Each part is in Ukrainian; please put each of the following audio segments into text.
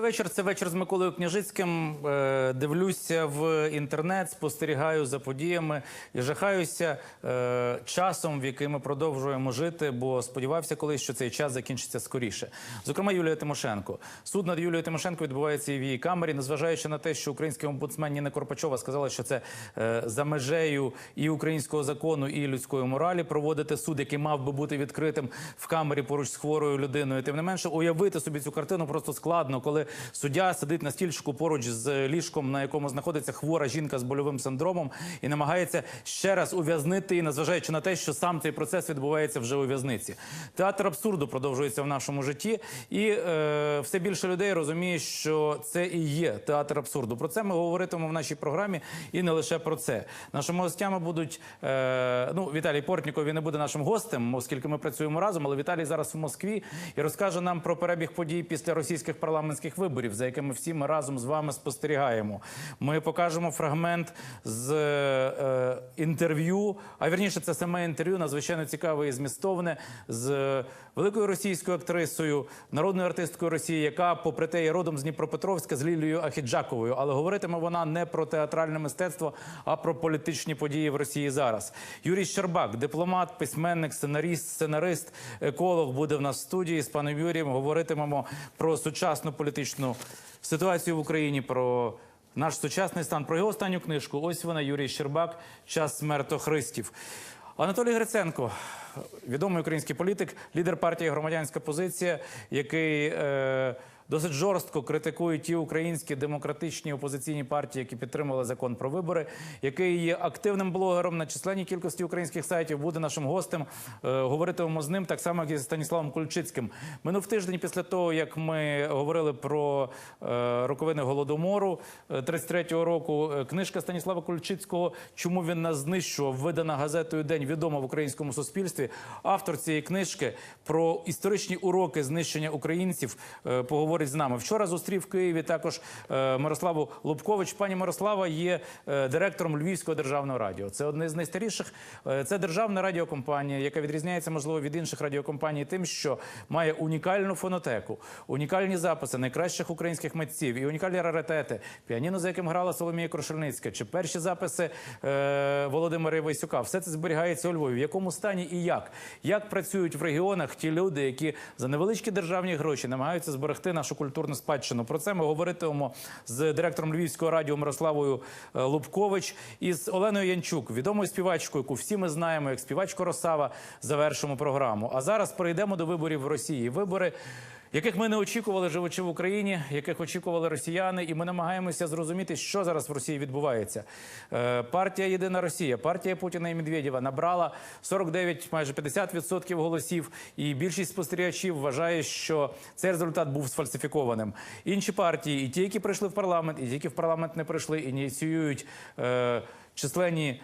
вечір. Це вечір з Миколою Княжицьким. Е, Дивлюся в інтернет, спостерігаю за подіями і жахаюся е, часом, в який ми продовжуємо жити, бо сподівався колись, що цей час закінчиться скоріше. Зокрема, Юлія Тимошенко. Суд над Юлією Тимошенко відбувається і в її камері, незважаючи на те, що український омбудсмен Ніна Корпачова сказала, що це е, за межею і українського закону, і людської моралі проводити суд, який мав би бути відкритим в камері поруч з хворою людиною. Тим не менше, уявити собі цю картину просто складно, коли суддя сидить на стільчику поруч з ліжком, на якому знаходиться хвора жінка з больовим синдромом, і намагається ще раз ув'язнити її, незважаючи на те, що сам цей процес відбувається вже у в'язниці. Театр абсурду продовжується в нашому житті, і е, все більше людей розуміє, що це і є театр абсурду. Про це ми говоритимемо в нашій програмі, і не лише про це. Нашими гостями будуть е, ну Віталій Портніков. Він не буде нашим гостем, оскільки ми працюємо разом. Але Віталій зараз в Москві і розкаже нам про перебіг подій після російських парламентських виборів, за якими всі ми разом з вами спостерігаємо. Ми покажемо фрагмент з е, інтерв'ю. А вірніше, це саме інтерв'ю надзвичайно цікаве і змістовне з великою російською актрисою, народною артисткою Росії, яка, попри те, є родом з Дніпропетровська з Лілією Ахіджаковою. Але говоритиме вона не про театральне мистецтво, а про політичні події в Росії зараз. Юрій Щербак, дипломат, письменник, сценаріст, сценарист, еколог, буде в нас в студії з паном Юрієм. Говоритимемо про сучасну політичну ситуацію в Україні. про наш сучасний стан. Про його останню книжку. Ось вона, Юрій Щербак, час смертохристів. Анатолій Гриценко, відомий український політик, лідер партії Громадянська позиція, який е, досить жорстко критикує ті українські демократичні опозиційні партії, які підтримали закон про вибори, який є активним блогером на численній кількості українських сайтів, буде нашим гостем. Е, говоритимемо з ним так само, як і з Станіславом Кульчицьким. Минув тиждень після того, як ми говорили про е, роковини голодомору е, 33-го року. е, Книжка Станіслава Кульчицького Чому він нас знищував? Видана газетою День відома в українському суспільстві. Автор цієї книжки про історичні уроки знищення українців е, поговорить з нами. Вчора зустрів в Києві також е, Мирославу Лубкович. Пані Мирослава є е, директором Львівського державного радіо. Це одне з найстаріших. е, Це державна радіокомпанія, яка відрізняється можливо від інших радіокомпаній, тим, що має унікальну фонотеку, унікальні записи найкращих українських митців і унікальні раритети. Піаніно, за яким грала Соломія Крушельницька, чи перші записи Володимира Івасюка. Все це зберігається у Львові. В якому стані і як? Як працюють в регіонах ті люди, які за невеличкі державні гроші намагаються зберегти нашу культурну спадщину? Про це ми говоритимемо з директором Львівського радіо Мирославою е, Лубкович і з Оленою Янчук, відомою співачкою, яку всі ми знаємо як співачку Росава. Завершимо програму. А зараз перейдемо до виборів в Росії. Вибори яких ми не очікували, живучи в Україні, яких очікували росіяни, і ми намагаємося зрозуміти, що зараз в Росії відбувається. Е, партія Єдина Росія, партія Путіна і Медведєва набрала 49, майже 50% голосів, і більшість спостерігачів вважає, що цей результат був сфальсифікованим. Інші партії, і ті, які прийшли в парламент, і ті, які в парламент не прийшли, ініціюють. Е, Численні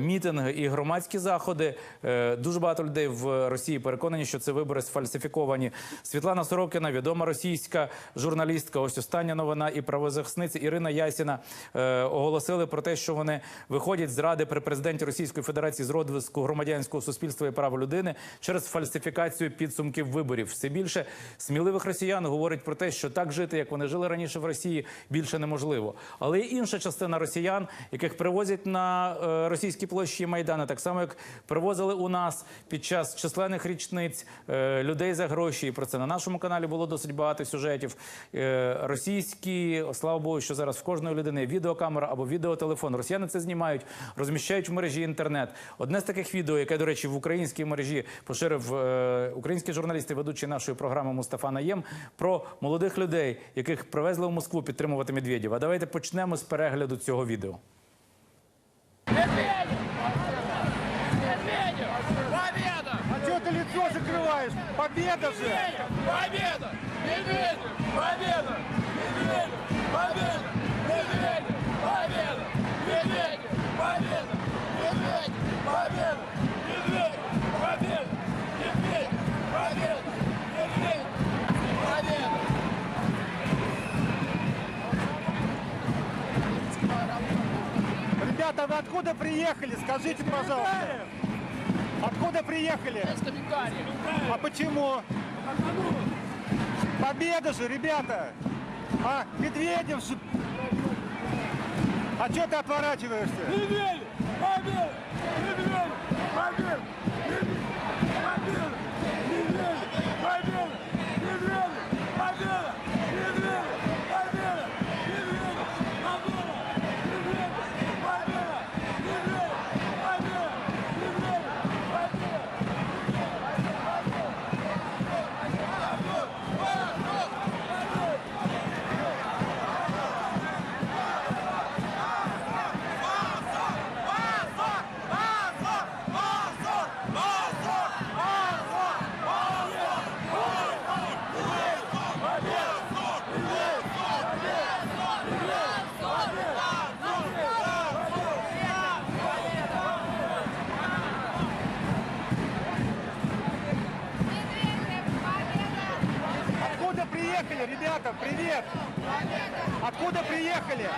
мітинги і громадські заходи. Е, дуже багато людей в Росії переконані, що це вибори сфальсифіковані. Світлана Сорокіна, відома російська журналістка. Ось остання новина і правозахисниця Ірина Ясіна е, оголосили про те, що вони виходять з ради при президенті Російської Федерації з розвитку громадянського суспільства і прав людини через фальсифікацію підсумків виборів. Все більше сміливих росіян говорить про те, що так жити, як вони жили раніше в Росії, більше неможливо. Але є інша частина росіян, яких привозять на е, російські площі Майдану, так само як привозили у нас під час численних річниць е, людей за гроші. І про це на нашому каналі було досить багато сюжетів. Е, російські, слава Богу, що зараз в кожної людини відеокамера або відеотелефон. Росіяни це знімають, розміщають в мережі інтернет. Одне з таких відео, яке, до речі, в українській мережі поширив е, український журналіст і ведучий нашої програми Мустафа Наєм про молодих людей, яких привезли в Москву підтримувати Медведєва. Давайте почнемо з перегляду цього відео. Закрываешь? Победа же! Победа! Медведев! Победа! Медведев! Победа! Медведев! Победа! Медведев! Победа! Медведев! Победа! Медведев! Победа! Медведев! Победа! Медведев! Победа! Ребята, вы откуда приехали? Скажите, пожалуйста. Откуда приехали? А почему? Победа же, ребята! А, Медведев же... А что ты отворачиваешься? Медведев! Победа! Медведев! Победа! Ребята? Привет! Откуда приехали?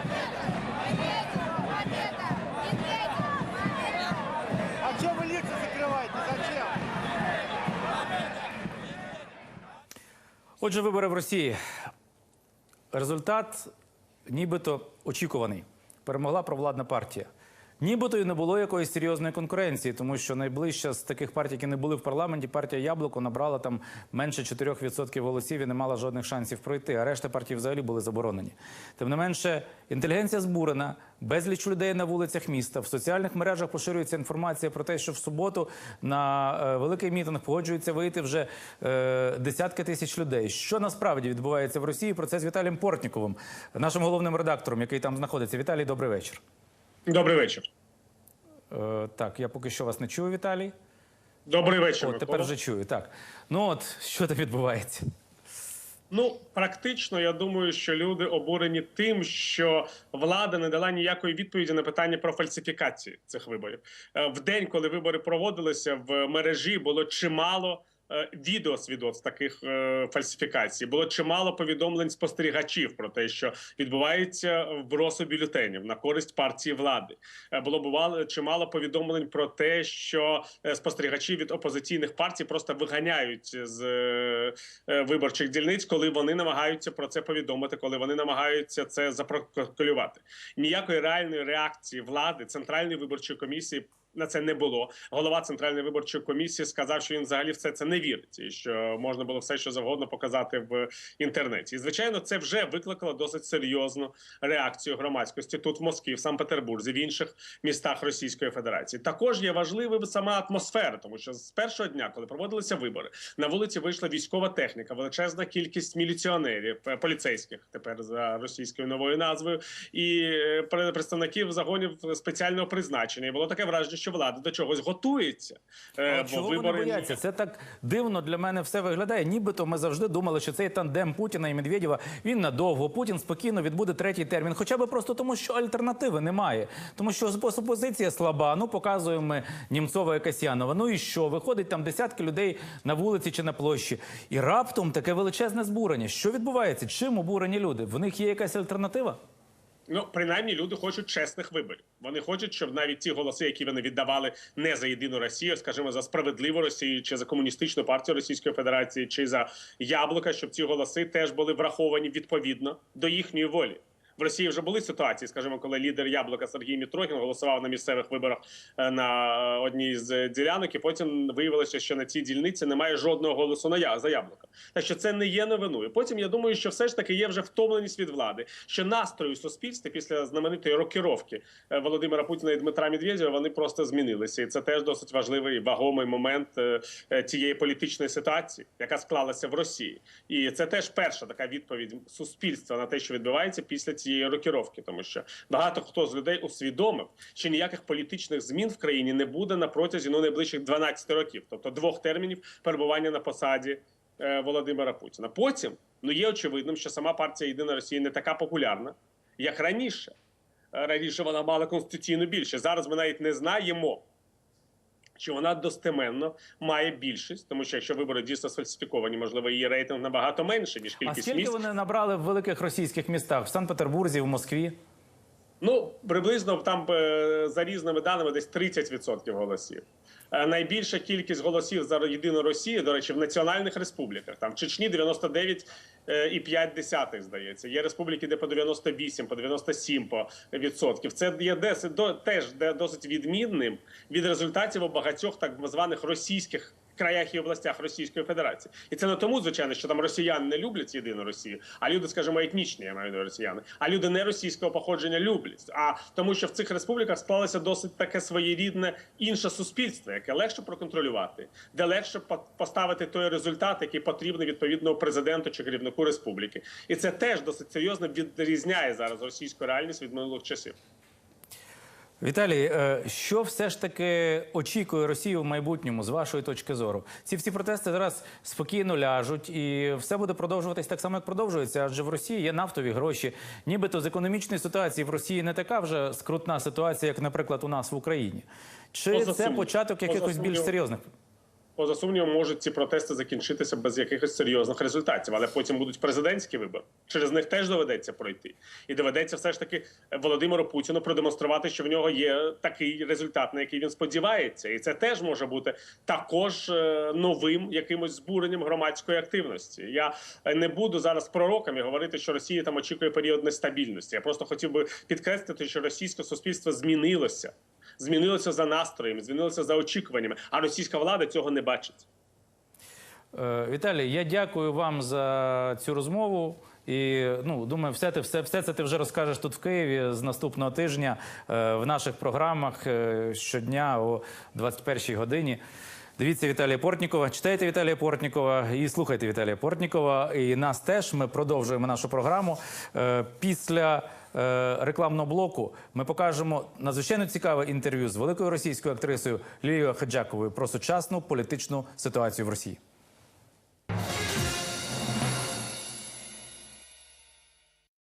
А что вы лица закрываете? Зачем? Отже, вибори в Росії. Результат нібито очікуваний. Перемогла провладна партія. Нібито і не було якоїсь серйозної конкуренції, тому що найближча з таких партій, які не були в парламенті, партія Яблуко набрала там менше 4% голосів і не мала жодних шансів пройти. А решта партій взагалі були заборонені. Тим не менше, інтелігенція збурена, безліч людей на вулицях міста. В соціальних мережах поширюється інформація про те, що в суботу на е, великий мітинг погоджуються вийти вже е, десятки тисяч людей. Що насправді відбувається в Росії? Про це з Віталієм Портніковим, нашим головним редактором, який там знаходиться. Віталій, добрий вечір. Добрий вечір. Е, так, я поки що вас не чую, Віталій. Добрий вечір. От тепер вже чую. Так. Ну от що там відбувається? Ну практично я думаю, що люди обурені тим, що влада не дала ніякої відповіді на питання про фальсифікацію цих виборів. Е, В день, коли вибори проводилися, в мережі було чимало. Е, Відеосвідоцтв таких е, фальсифікацій було чимало повідомлень спостерігачів про те, що відбувається вбросу бюлетенів на користь партії влади. Е, Було бувало чимало повідомлень про те, що спостерігачі від опозиційних партій просто виганяють з виборчих дільниць, коли вони намагаються про це повідомити, коли вони намагаються це запротоколювати. Ніякої реальної реакції влади центральної виборчої комісії. На це не було. Голова центральної виборчої комісії сказав, що він взагалі все це не вірить, і що можна було все, що завгодно показати в інтернеті. І звичайно, це вже викликало досить серйозну реакцію громадськості тут, в Москві, в Санкт-Петербурзі, в інших містах Російської Федерації. Також є важливою сама атмосфера, тому що з першого дня, коли проводилися вибори, на вулиці вийшла військова техніка, величезна кількість міліціонерів, е, поліцейських тепер за російською новою назвою, і е, представників загонів спеціального призначення. І було таке враження, що влада до чогось готується. Е, А бо чого вони бояться? Це так дивно для мене все виглядає. Нібито ми завжди думали, що цей тандем Путіна і Медведєва він надовго. Путін спокійно відбуде третій термін. Хоча б просто тому, що альтернативи немає. Тому що опо- опозиція слаба. Ну показуємо ми Німцова і Касьянова. Ну і що? Виходить там десятки людей на вулиці чи на площі. І раптом таке величезне збурення. Що відбувається? Чим обурені люди? В них є якась альтернатива? Ну, принаймні, люди хочуть чесних виборів. Вони хочуть, щоб навіть ті голоси, які вони віддавали не за єдину Росію, скажімо, за справедливу Росію, чи за комуністичну партію Російської Федерації, чи за яблука, щоб ці голоси теж були враховані відповідно до їхньої волі. Росії вже були ситуації, скажімо, коли лідер яблука Сергій Мітрохін голосував на місцевих виборах е, на одній з ділянок, і потім виявилося, що на цій дільниці немає жодного голосу на я за яблука. Так що це не є новиною. Потім я думаю, що все ж таки є вже втомленість від влади, що настрої суспільства після знаменитої рокіровки е, Володимира Путіна і Дмитра Медведєва вони просто змінилися, і це теж досить важливий вагомий момент е, е, політичної ситуації, яка склалася в Росії. І це теж перша така відповідь суспільства на те, що відбувається після цієї рокіровки, тому що багато хто з людей усвідомив, що ніяких політичних змін в країні не буде на протязі ну найближчих 12 років, тобто двох термінів перебування на посаді е, Володимира Путіна. Потім ну є очевидним, що сама партія Єдина Росія не така популярна, як раніше. Е, Раніше вона мала конституційну більшість. Зараз ми навіть не знаємо. Чи вона достеменно має більшість, тому що якщо вибори дійсно сфальсифіковані, можливо, її рейтинг набагато менше ніж А кількість скільки місць. вони набрали в великих російських містах в Санкт-Петербурзі, в Москві? Ну приблизно там е, за різними даними десь 30% голосів. Е, Найбільша кількість голосів за єдину Росію, до речі, в національних республіках. Там в Чечні 99,5, здається. Є республіки, де по 98, по 97 по відсотків. Це є до теж де досить відмінним від результатів у багатьох так званих російських. Краях і областях Російської Федерації, і це не тому, звичайно, що там росіяни не люблять єдину Росію, а люди, скажімо, етнічні, я маю на росіяни, а люди не російського походження люблять. А тому, що в цих республіках склалося досить таке своєрідне інше суспільство, яке легше проконтролювати, де легше по- поставити той результат, який потрібний відповідному президенту чи керівнику республіки, і це теж досить серйозно відрізняє зараз російську реальність від минулих часів. Віталій, е, що все ж таки очікує Росію в майбутньому з вашої точки зору? Ці всі протести зараз спокійно ляжуть, і все буде продовжуватись так само, як продовжується. Адже в Росії є нафтові гроші. Нібито з економічної ситуації в Росії не така вже скрутна ситуація, як, наприклад, у нас в Україні. Чи Поза це початок якихось більш серйозних? Поза сумнівом, можуть ці протести закінчитися без якихось серйозних результатів, але потім будуть президентські вибори. Через них теж доведеться пройти, і доведеться все ж таки Володимиру Путіну продемонструвати, що в нього є такий результат, на який він сподівається, і це теж може бути також е, новим якимось збуренням громадської активності. Я е, не буду зараз пророками говорити, що Росія там очікує період нестабільності. Я просто хотів би підкреслити, що російське суспільство змінилося. Змінилося за настроєм, змінилося за очікуваннями, а російська влада цього не бачить. Е, Віталій, я дякую вам за цю розмову. І ну думаю, все ти все, все це ти вже розкажеш тут в Києві з наступного тижня е, в наших програмах е, щодня о 21-й годині. Дивіться Віталія Портнікова, читайте Віталія Портнікова і слухайте Віталія Портнікова. І нас теж ми продовжуємо нашу програму. Е, Після рекламного блоку ми покажемо надзвичайно цікаве інтерв'ю з великою російською актрисою Лілією Хаджаковою про сучасну політичну ситуацію в Росії.